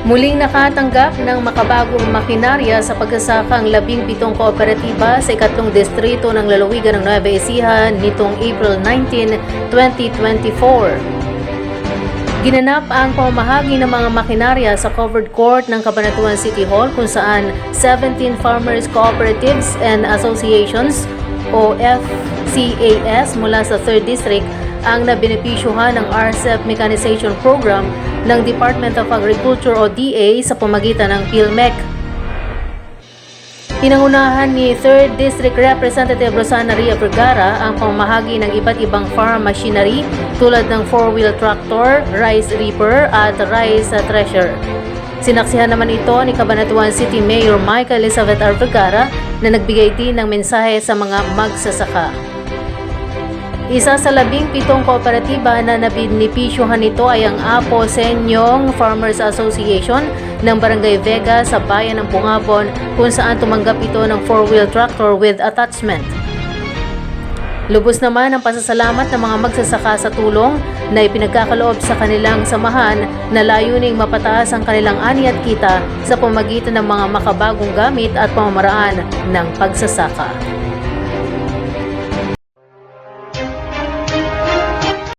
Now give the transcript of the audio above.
Muling nakatanggap ng makabagong makinarya sa pagsasakang labing pitong kooperatiba sa ikatlong distrito ng lalawigan ng Nueva Ecija nitong April 19, 2024. Ginanap ang pamamahagi ng mga makinarya sa covered court ng Cabanatuan City Hall kung saan 17 farmers cooperatives and associations o FCAS mula sa 3rd District ang nabenepisyuhan ng RCEP Mechanization Program ng Department of Agriculture o DA sa pamagitan ng PhilMec. Pinangunahan ni 3rd District Representative Rosana Ria Vergara ang pamahagi ng iba't ibang farm machinery tulad ng 4-wheel tractor, rice reaper at rice thresher. Sinaksihan naman ito ni Cabanatuan City Mayor Michael Elizabeth R. Vergara na nagbigay din ng mensahe sa mga magsasaka. Isa sa labing pitong kooperatiba na nabinipisyuhan nito ay ang Apo Senyong Farmers Association ng Barangay Vega sa bayan ng Pungabon kung saan tumanggap ito ng 4-wheel tractor with attachment. Lubos naman ang pasasalamat ng mga magsasaka sa tulong na ipinagkakaloob sa kanilang samahan na layuning mapataas ang kanilang ani at kita sa pamagitan ng mga makabagong gamit at pamamaraan ng pagsasaka.